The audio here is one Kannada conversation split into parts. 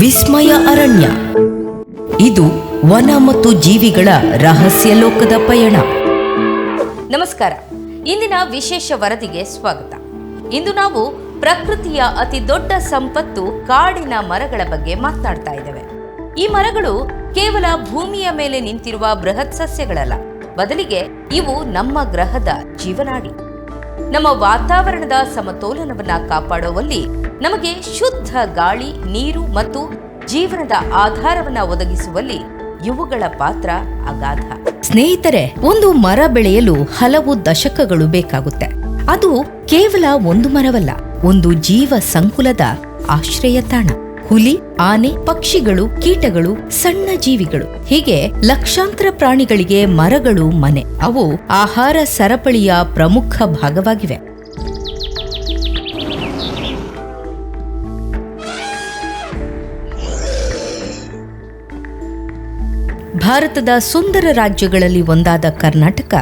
ವಿಸ್ಮಯ ಅರಣ್ಯ. ಇದು ವನ ಮತ್ತು ಜೀವಿಗಳ ರಹಸ್ಯ ಲೋಕದ ಪಯಣ. ನಮಸ್ಕಾರ. ಇಂದಿನ ವಿಶೇಷ ವರದಿಗೆ ಸ್ವಾಗತ. ಇಂದು ನಾವು ಪ್ರಕೃತಿಯ ಅತಿ ದೊಡ್ಡ ಸಂಪತ್ತು ಕಾಡಿನ ಮರಗಳ ಬಗ್ಗೆ ಮಾತನಾಡ್ತಾ ಇದ್ದೇವೆ. ಈ ಮರಗಳು ಕೇವಲ ಭೂಮಿಯ ಮೇಲೆ ನಿಂತಿರುವ ಬೃಹತ್ ಸಸ್ಯಗಳಲ್ಲ. ಬದಲಿಗೆ ಇವು ನಮ್ಮ ಗ್ರಹದ ಜೀವನಾಡಿ. ನಮ್ಮ ವಾತಾವರಣದ ಸಮತೋಲನವನ್ನ ಕಾಪಾಡುವಲ್ಲಿ ನಮಗೆ ಶುದ್ಧ ಗಾಳಿ, ನೀರು ಮತ್ತು ಜೀವನದ ಆಧಾರವನ್ನ ಒದಗಿಸುವಲ್ಲಿ ಇವುಗಳ ಪಾತ್ರ ಅಗಾಧ. ಸ್ನೇಹಿತರೆ, ಒಂದು ಮರ ಬೆಳೆಯಲು ಹಲವು ದಶಕಗಳು ಬೇಕಾಗುತ್ತೆ. ಅದು ಕೇವಲ ಒಂದು ಮರವಲ್ಲ, ಒಂದು ಜೀವ ಸಂಕುಲದ ಆಶ್ರಯ ತಾಣ ಹುಲಿ, ಆನೆ, ಪಕ್ಷಿಗಳು, ಕೀಟಗಳು, ಸಣ್ಣ ಜೀವಿಗಳು. ಹೀಗೆ ಲಕ್ಷಾಂತರ ಪ್ರಾಣಿಗಳಿಗೆ ಮರಗಳು ಮನೆ. ಅವು ಆಹಾರ ಸರಪಳಿಯ ಪ್ರಮುಖ ಭಾಗವಾಗಿವೆ. ಭಾರತದ ಸುಂದರ ರಾಜ್ಯಗಳಲ್ಲಿ ಒಂದಾದ ಕರ್ನಾಟಕ,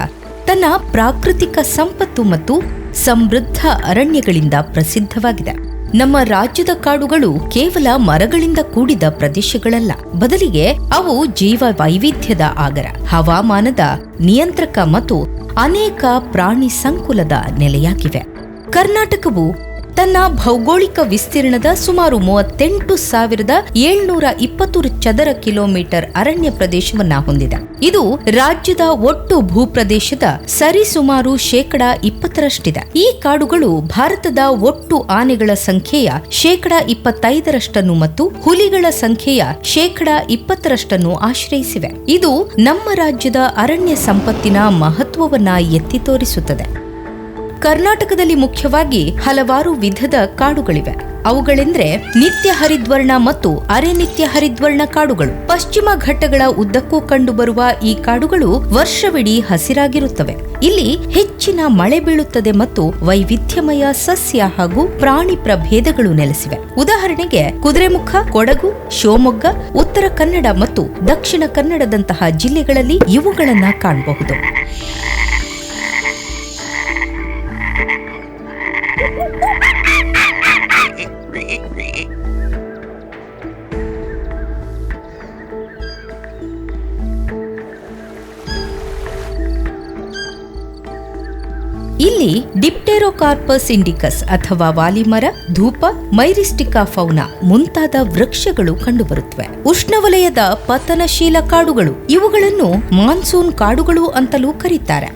ತನ್ನ ಪ್ರಾಕೃತಿಕ ಸಂಪತ್ತು ಮತ್ತು ಸಮೃದ್ಧ ಅರಣ್ಯಗಳಿಂದ ಪ್ರಸಿದ್ಧವಾಗಿದೆ. ನಮ್ಮ ರಾಜ್ಯದ ಕಾಡುಗಳು ಕೇವಲ ಮರಗಳಿಂದ ಕೂಡಿದ ಪ್ರದೇಶಗಳಲ್ಲ. ಬದಲಿಗೆ ಅವು ಜೀವ ವೈವಿಧ್ಯದ ಆಗರ. ಹವಾಮಾನದ ನಿಯಂತ್ರಕ ಮತ್ತು ಅನೇಕ ಪ್ರಾಣಿ ಸಂಕುಲದ ನೆಲೆಯಾಗಿವೆ. ಕರ್ನಾಟಕವು ತನ್ನ ಭೌಗೋಳಿಕ ವಿಸ್ತೀರ್ಣದ ಸುಮಾರು ಮೂವತ್ತೆಂಟು ಸಾವಿರದ ಏಳ್ನೂರ ಇಪ್ಪತ್ತು ಚದರ ಕಿಲೋಮೀಟರ್ ಅರಣ್ಯ ಪ್ರದೇಶವನ್ನ ಹೊಂದಿದೆ. ಇದು ರಾಜ್ಯದ ಒಟ್ಟು ಭೂಪ್ರದೇಶದ ಸರಿಸುಮಾರು ಶೇಕಡ ಇಪ್ಪತ್ತರಷ್ಟಿದೆ. ಈ ಕಾಡುಗಳು ಭಾರತದ ಒಟ್ಟು ಆನೆಗಳ ಸಂಖ್ಯೆಯ ಶೇಕಡ ಇಪ್ಪತ್ತೈದರಷ್ಟನ್ನು ಮತ್ತು ಹುಲಿಗಳ ಸಂಖ್ಯೆಯ ಶೇಕಡ ಇಪ್ಪತ್ತರಷ್ಟನ್ನು ಆಶ್ರಯಿಸಿವೆ. ಇದು ನಮ್ಮ ರಾಜ್ಯದ ಅರಣ್ಯ ಸಂಪತ್ತಿನ ಮಹತ್ವವನ್ನ ಎತ್ತಿ ತೋರಿಸುತ್ತದೆ. ಕರ್ನಾಟಕದಲ್ಲಿ ಮುಖ್ಯವಾಗಿ ಹಲವಾರು ವಿಧದ ಕಾಡುಗಳಿವೆ. ಅವುಗಳೆಂದ್ರೆ ನಿತ್ಯ ಹರಿದ್ವರ್ಣ ಮತ್ತು ಅರೆನಿತ್ಯ ಹರಿದ್ವರ್ಣ ಕಾಡುಗಳು. ಪಶ್ಚಿಮ ಘಟ್ಟಗಳ ಉದ್ದಕ್ಕೂ ಕಂಡುಬರುವ ಈ ಕಾಡುಗಳು ವರ್ಷವಿಡೀ ಹಸಿರಾಗಿರುತ್ತವೆ. ಇಲ್ಲಿ ಹೆಚ್ಚಿನ ಮಳೆ ಬೀಳುತ್ತದೆ ಮತ್ತು ವೈವಿಧ್ಯಮಯ ಸಸ್ಯ ಹಾಗೂ ಪ್ರಾಣಿ ಪ್ರಭೇದಗಳು ನೆಲೆಸಿವೆ. ಉದಾಹರಣೆಗೆ ಕುದುರೆಮುಖ, ಕೊಡಗು, ಶಿವಮೊಗ್ಗ, ಉತ್ತರ ಕನ್ನಡ ಮತ್ತು ದಕ್ಷಿಣ ಕನ್ನಡದಂತಹ ಜಿಲ್ಲೆಗಳಲ್ಲಿ ಇವುಗಳನ್ನ ಕಾಣಬಹುದು. ಇಲ್ಲಿ ಡಿಪ್ಟೆರೋಕಾರ್ಪಸ್ ಇಂಡಿಕಸ್ ಅಥವಾ ವಾಲಿಮರ, ಧೂಪ, ಮೈರಿಸ್ಟಿಕಾ ಫೌನ ಮುಂತಾದ ವೃಕ್ಷಗಳು ಕಂಡುಬರುತ್ತವೆ. ಉಷ್ಣವಲಯದ ಪತನಶೀಲ ಕಾಡುಗಳು, ಇವುಗಳನ್ನು ಮಾನ್ಸೂನ್ ಕಾಡುಗಳು ಅಂತಲೂ ಕರೀತಾರೆ.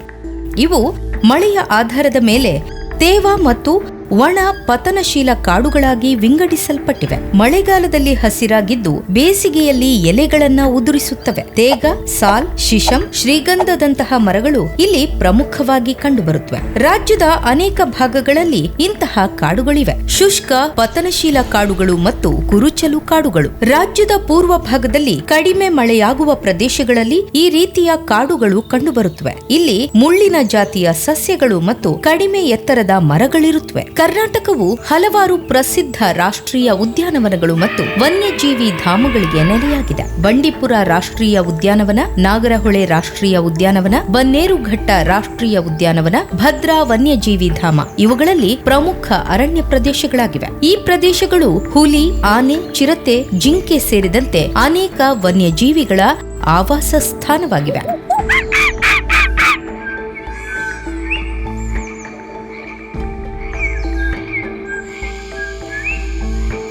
ಇವು ಮಳೆಯ ಆಧಾರದ ಮೇಲೆ ತೇವ ಮತ್ತು ಒಣ ಪತನಶೀಲ ಕಾಡುಗಳಾಗಿ ವಿಂಗಡಿಸಲ್ಪಟ್ಟಿವೆ. ಮಳೆಗಾಲದಲ್ಲಿ ಹಸಿರಾಗಿದ್ದು ಬೇಸಿಗೆಯಲ್ಲಿ ಎಲೆಗಳನ್ನ ಉದುರಿಸುತ್ತವೆ. ತೇಗ, ಸಾಲ್, ಶಿಶಂ, ಶ್ರೀಗಂಧದಂತಹ ಮರಗಳು ಇಲ್ಲಿ ಪ್ರಮುಖವಾಗಿ ಕಂಡುಬರುತ್ತವೆ. ರಾಜ್ಯದ ಅನೇಕ ಭಾಗಗಳಲ್ಲಿ ಇಂತಹ ಕಾಡುಗಳಿವೆ. ಶುಷ್ಕ, ಪತನಶೀಲ ಕಾಡುಗಳು ಮತ್ತು ಕುರುಚಲು ಕಾಡುಗಳು. ರಾಜ್ಯದ ಪೂರ್ವ ಭಾಗದಲ್ಲಿ ಕಡಿಮೆ ಮಳೆಯಾಗುವ ಪ್ರದೇಶಗಳಲ್ಲಿ ಈ ರೀತಿಯ ಕಾಡುಗಳು ಕಂಡುಬರುತ್ತವೆ. ಇಲ್ಲಿ ಮುಳ್ಳಿನ ಜಾತಿಯ ಸಸ್ಯಗಳು ಮತ್ತು ಕಡಿಮೆ ಎತ್ತರದ ಮರಗಳಿರುತ್ತವೆ. ಕರ್ನಾಟಕವು ಹಲವಾರು ಪ್ರಸಿದ್ಧ ರಾಷ್ಟ್ರೀಯ ಉದ್ಯಾನವನಗಳು ಮತ್ತು ವನ್ಯಜೀವಿ ಧಾಮಗಳಿಗೆ ನೆಲೆಯಾಗಿದೆ. ಬಂಡೀಪುರ ರಾಷ್ಟ್ರೀಯ ಉದ್ಯಾನವನ, ನಾಗರಹೊಳೆ ರಾಷ್ಟ್ರೀಯ ಉದ್ಯಾನವನ, ಬನ್ನೇರುಘಟ್ಟ ರಾಷ್ಟ್ರೀಯ ಉದ್ಯಾನವನ, ಭದ್ರಾ ವನ್ಯಜೀವಿ ಧಾಮ ಇವುಗಳಲ್ಲಿ ಪ್ರಮುಖ ಅರಣ್ಯ ಪ್ರದೇಶಗಳಾಗಿವೆ. ಈ ಪ್ರದೇಶಗಳು ಹುಲಿ, ಆನೆ, ಚಿರತೆ, ಜಿಂಕೆ ಸೇರಿದಂತೆ ಅನೇಕ ವನ್ಯಜೀವಿಗಳ ಆವಾಸ ಸ್ಥಾನವಾಗಿವೆ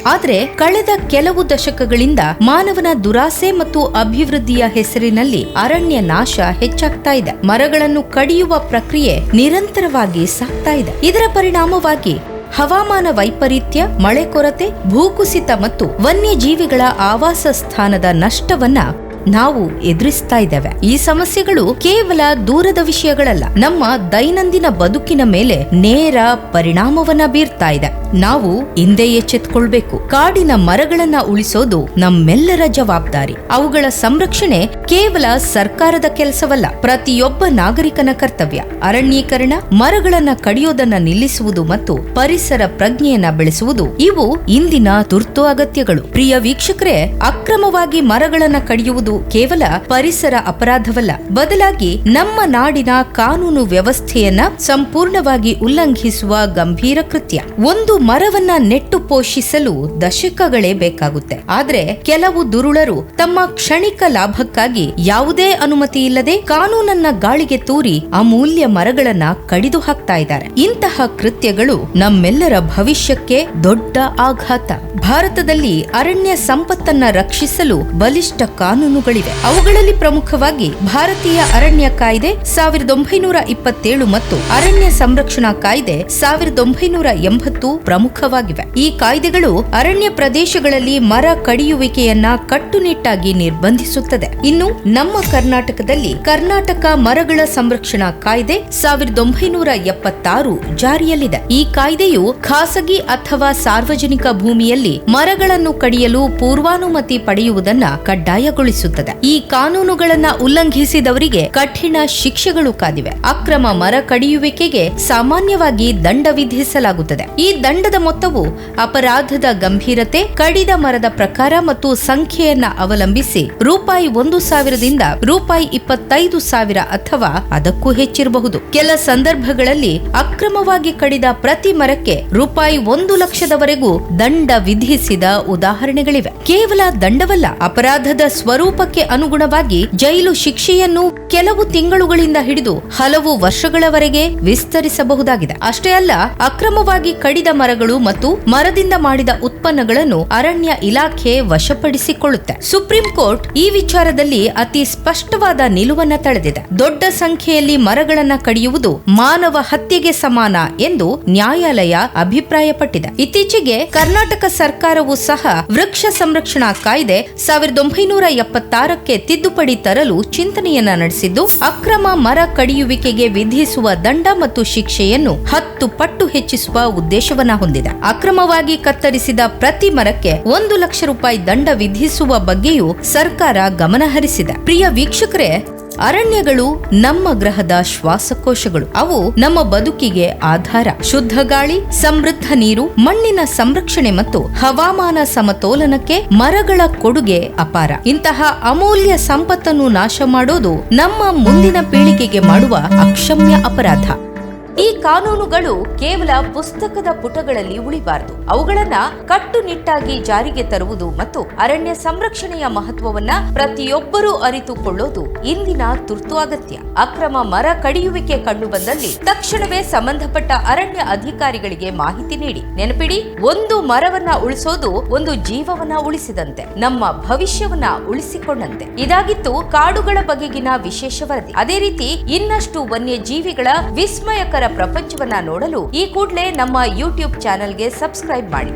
ಆದರೆ ಕಳೆದ ಕೆಲವು ದಶಕಗಳಿಂದ ಮಾನವನ ದುರಾಸೆ ಮತ್ತು ಅಭಿವೃದ್ಧಿಯ ಹೆಸರಿನಲ್ಲಿ ಅರಣ್ಯ ನಾಶ ಹೆಚ್ಚಾಗ್ತಾ ಇದೆ. ಮರಗಳನ್ನು ಕಡಿಯುವ ಪ್ರಕ್ರಿಯೆ ನಿರಂತರವಾಗಿ ಸಾಗ್ತಾ ಇದೆ. ಇದರ ಪರಿಣಾಮವಾಗಿ ಹವಾಮಾನ ವೈಪರೀತ್ಯ, ಮಳೆ ಕೊರತೆ, ಭೂಕುಸಿತ ಮತ್ತು ವನ್ಯಜೀವಿಗಳ ಆವಾಸ ಸ್ಥಾನದ ನಷ್ಟವನ್ನ ನಾವು ಎದುರಿಸ್ತಾ ಇದ್ದೇವೆ. ಈ ಸಮಸ್ಯೆಗಳು ಕೇವಲ ದೂರದ ವಿಷಯಗಳಲ್ಲ. ನಮ್ಮ ದೈನಂದಿನ ಬದುಕಿನ ಮೇಲೆ ನೇರ ಪರಿಣಾಮವನ್ನ ಬೀರ್ತಾ ಇದೆ. ನಾವು ಹಿಂದೆ ಎಚ್ಚೆತ್ಕೊಳ್ಬೇಕು. ಕಾಡಿನ ಮರಗಳನ್ನ ಉಳಿಸೋದು ನಮ್ಮೆಲ್ಲರ ಜವಾಬ್ದಾರಿ. ಅವುಗಳ ಸಂರಕ್ಷಣೆ ಕೇವಲ ಸರ್ಕಾರದ ಕೆಲಸವಲ್ಲ, ಪ್ರತಿಯೊಬ್ಬ ನಾಗರಿಕನ ಕರ್ತವ್ಯ. ಅರಣ್ಯೀಕರಣ, ಮರಗಳನ್ನ ಕಡಿಯೋದನ್ನ ನಿಲ್ಲಿಸುವುದು ಮತ್ತು ಪರಿಸರ ಪ್ರಜ್ಞೆಯನ್ನ ಬೆಳೆಸುವುದು, ಇವು ಇಂದಿನ ತುರ್ತು ಅಗತ್ಯಗಳು. ಪ್ರಿಯ ವೀಕ್ಷಕರೇ, ಅಕ್ರಮವಾಗಿ ಮರಗಳನ್ನ ಕಡಿಯುವುದು ಕೇವಲ ಪರಿಸರ ಅಪರಾಧವಲ್ಲ, ಬದಲಾಗಿ ನಮ್ಮ ನಾಡಿನ ಕಾನೂನು ವ್ಯವಸ್ಥೆಯನ್ನ ಸಂಪೂರ್ಣವಾಗಿ ಉಲ್ಲಂಘಿಸುವ ಗಂಭೀರ ಕೃತ್ಯ. ಒಂದು ಮರವನ್ನ ನೆಟ್ಟು ಪೋಷಿಸಲು ದಶಕಗಳೇ ಬೇಕಾಗುತ್ತೆ. ಆದ್ರೆ ಕೆಲವು ದುರುಳರು ತಮ್ಮ ಕ್ಷಣಿಕ ಲಾಭಕ್ಕಾಗಿ ಯಾವುದೇ ಅನುಮತಿ ಇಲ್ಲದೆ ಕಾನೂನನ್ನ ಗಾಳಿಗೆ ತೂರಿ ಅಮೂಲ್ಯ ಮರಗಳನ್ನ ಕಡಿದು ಹಾಕ್ತಾ ಇದ್ದಾರೆ. ಇಂತಹ ಕೃತ್ಯಗಳು ನಮ್ಮೆಲ್ಲರ ಭವಿಷ್ಯಕ್ಕೆ ದೊಡ್ಡ ಆಘಾತ. ಭಾರತದಲ್ಲಿ ಅರಣ್ಯ ಸಂಪತ್ತನ್ನ ರಕ್ಷಿಸಲು ಬಲಿಷ್ಠ ಕಾನೂನುಗಳಿವೆ ಅವುಗಳಲ್ಲಿ ಪ್ರಮುಖವಾಗಿ ಭಾರತೀಯ ಅರಣ್ಯ ಕಾಯ್ದೆ ಸಾವಿರದ ಒಂಬೈನೂರ ಇಪ್ಪತ್ತೇಳು ಮತ್ತು ಅರಣ್ಯ ಸಂರಕ್ಷಣಾ ಕಾಯ್ದೆ ಸಾವಿರದ ಒಂಬೈನೂರ ಎಂಬತ್ತು ಪ್ರಮುಖವಾಗಿವೆ. ಈ ಕಾಯ್ದೆಗಳು ಅರಣ್ಯ ಪ್ರದೇಶಗಳಲ್ಲಿ ಮರ ಕಡಿಯುವಿಕೆಯನ್ನ ಕಟ್ಟುನಿಟ್ಟಾಗಿ ನಿರ್ಬಂಧಿಸುತ್ತದೆ. ಇನ್ನು ನಮ್ಮ ಕರ್ನಾಟಕದಲ್ಲಿ ಕರ್ನಾಟಕ ಮರಗಳ ಸಂರಕ್ಷಣಾ ಕಾಯ್ದೆ ಸಾವಿರದ ಒಂಬೈನೂರ ಎಪ್ಪತ್ತಾರು ಜಾರಿಯಲ್ಲಿದೆ. ಈ ಕಾಯ್ದೆಯು ಖಾಸಗಿ ಅಥವಾ ಸಾರ್ವಜನಿಕ ಭೂಮಿಯಲ್ಲಿ ಮರಗಳನ್ನು ಕಡಿಯಲು ಪೂರ್ವಾನುಮತಿ ಪಡೆಯುವುದನ್ನ ಕಡ್ಡಾಯಗೊಳಿಸುತ್ತದೆ. ಈ ಕಾನೂನುಗಳನ್ನ ಉಲ್ಲಂಘಿಸಿದವರಿಗೆ ಕಠಿಣ ಶಿಕ್ಷೆಗಳು ಕಾದಿವೆ. ಅಕ್ರಮ ಮರ ಕಡಿಯುವಿಕೆಗೆ ಸಾಮಾನ್ಯವಾಗಿ ದಂಡ ವಿಧಿಸಲಾಗುತ್ತದೆ. ಈ ದಂಡದ ಮೊತ್ತವು ಅಪರಾಧದ ಗಂಭೀರತೆ, ಕಡಿದ ಮರದ ಪ್ರಕಾರ ಮತ್ತು ಸಂಖ್ಯೆಯನ್ನ ಅವಲಂಬಿಸಿ ರೂಪಾಯಿ ಒಂದು ಸಾವಿರದಿಂದ ರೂಪಾಯಿ ಇಪ್ಪತ್ತೈದು ಸಾವಿರ ಅಥವಾ ಅದಕ್ಕೂ ಹೆಚ್ಚಿರಬಹುದು. ಕೆಲ ಸಂದರ್ಭಗಳಲ್ಲಿ ಅಕ್ರಮವಾಗಿ ಕಡಿದ ಪ್ರತಿ ಮರಕ್ಕೆ ರೂಪಾಯಿ ಒಂದು ಲಕ್ಷದವರೆಗೂ ದಂಡ ವಿಧಿಸಿದ ಉದಾಹರಣೆಗಳಿವೆ. ಕೇವಲ ದಂಡವಲ್ಲ, ಅಪರಾಧದ ಸ್ವರೂಪಕ್ಕೆ ಅನುಗುಣವಾಗಿ ಜೈಲು ಶಿಕ್ಷೆಯನ್ನು ಕೆಲವು ತಿಂಗಳುಗಳಿಂದ ಹಿಡಿದು ಹಲವು ವರ್ಷಗಳವರೆಗೆ ವಿಸ್ತರಿಸಬಹುದಾಗಿದೆ. ಅಷ್ಟೇ ಅಲ್ಲ, ಅಕ್ರಮವಾಗಿ ಕಡಿದ ಮರಗಳು ಮತ್ತು ಮರದಿಂದ ಮಾಡಿದ ಉತ್ಪನ್ನಗಳನ್ನು ಅರಣ್ಯ ಇಲಾಖೆ ವಶಪಡಿಸಿಕೊಳ್ಳುತ್ತೆ. ಸುಪ್ರೀಂ ಕೋರ್ಟ್ ಈ ವಿಚಾರದಲ್ಲಿ ಅತಿ ಸ್ಪಷ್ಟವಾದ ನಿಲುವನ್ನ ತಳೆದಿದೆ. ದೊಡ್ಡ ಸಂಖ್ಯೆಯಲ್ಲಿ ಮರಗಳನ್ನ ಕಡಿಯುವುದು ಮಾನವ ಹತ್ಯೆಗೆ ಸಮಾನ ಎಂದು ನ್ಯಾಯಾಲಯ ಅಭಿಪ್ರಾಯಪಟ್ಟಿದೆ. ಇತ್ತೀಚೆಗೆ ಕರ್ನಾಟಕ ಸರ್ಕಾರವು ಸಹ ವೃಕ್ಷ ಸಂರಕ್ಷಣಾ ಕಾಯ್ದೆ ಸಾವಿರದ ಒಂಬೈನೂರ ಎಪ್ಪತ್ತಾರಕ್ಕೆ ತಿದ್ದುಪಡಿ ತರಲು ಚಿಂತನೆಯನ್ನ ನಡೆಸಿದ್ದು, ಅಕ್ರಮ ಮರ ಕಡಿಯುವಿಕೆಗೆ ವಿಧಿಸುವ ದಂಡ ಮತ್ತು ಶಿಕ್ಷೆಯನ್ನು ಹತ್ತು ಪಟ್ಟು ಹೆಚ್ಚಿಸುವ ಉದ್ದೇಶವನ್ನ ಹೊಂದಿದೆ. ಅಕ್ರಮವಾಗಿ ಕತ್ತರಿಸಿದ ಪ್ರತಿ ಮರಕ್ಕೆ ಒಂದು ಲಕ್ಷ ರೂಪಾಯಿ ದಂಡ ವಿಧಿಸುವ ಬಗ್ಗೆಯೂ ಸರ್ಕಾರ ಗಮನಹರಿಸಿದೆ. ಪ್ರಿಯ ವೀಕ್ಷಕರೇ ಅರಣ್ಯಗಳು ನಮ್ಮ ಗ್ರಹದ ಶ್ವಾಸಕೋಶಗಳು. ಅವು ನಮ್ಮ ಬದುಕಿಗೆ ಆಧಾರ. ಶುದ್ಧ ಗಾಳಿ, ಸಮೃದ್ಧ ನೀರು, ಮಣ್ಣಿನ ಸಂರಕ್ಷಣೆ ಮತ್ತು ಹವಾಮಾನ ಸಮತೋಲನಕ್ಕೆ ಮರಗಳ ಕೊಡುಗೆ ಅಪಾರ. ಇಂತಹ ಅಮೂಲ್ಯ ಸಂಪತ್ತನ್ನು ನಾಶ ಮಾಡೋದು ನಮ್ಮ ಮುಂದಿನ ಪೀಳಿಗೆಗೆ ಮಾಡುವ ಅಕ್ಷಮ್ಯ ಅಪರಾಧ. ಈ ಕಾನೂನುಗಳು ಕೇವಲ ಪುಸ್ತಕದ ಪುಟಗಳಲ್ಲಿ ಉಳಿಬಾರದು. ಅವುಗಳನ್ನ ಕಟ್ಟುನಿಟ್ಟಾಗಿ ಜಾರಿಗೆ ತರುವುದು ಮತ್ತು ಅರಣ್ಯ ಸಂರಕ್ಷಣೆಯ ಮಹತ್ವವನ್ನ ಪ್ರತಿಯೊಬ್ಬರೂ ಅರಿತುಕೊಳ್ಳೋದು ಇಂದಿನ ತುರ್ತು ಅಗತ್ಯ. ಅಕ್ರಮ ಮರ ಕಡಿಯುವಿಕೆ ಕಂಡು ಬಂದಲ್ಲಿ ತಕ್ಷಣವೇ ಸಂಬಂಧಪಟ್ಟ ಅರಣ್ಯ ಅಧಿಕಾರಿಗಳಿಗೆ ಮಾಹಿತಿ ನೀಡಿ. ನೆನಪಿಡಿ, ಒಂದು ಮರವನ್ನ ಉಳಿಸೋದು ಒಂದು ಜೀವವನ್ನ ಉಳಿಸಿದಂತೆ, ನಮ್ಮ ಭವಿಷ್ಯವನ್ನ ಉಳಿಸಿಕೊಂಡಂತೆ. ಇದಾಗಿತ್ತು ಕಾಡುಗಳ ಬಗೆಗಿನ ವಿಶೇಷ ವರದಿ. ಅದೇ ರೀತಿ ಇನ್ನಷ್ಟು ವನ್ಯಜೀವಿಗಳ ವಿಸ್ಮಯಕರ ಪ್ರಪಂಚವನ್ನ ನೋಡಲು ಈ ಕೂಡಲೇ ನಮ್ಮ ಯೂಟ್ಯೂಬ್ ಚಾನೆಲ್ಗೆ ಸಬ್ಸ್ಕ್ರೈಬ್ ಮಾಡಿ.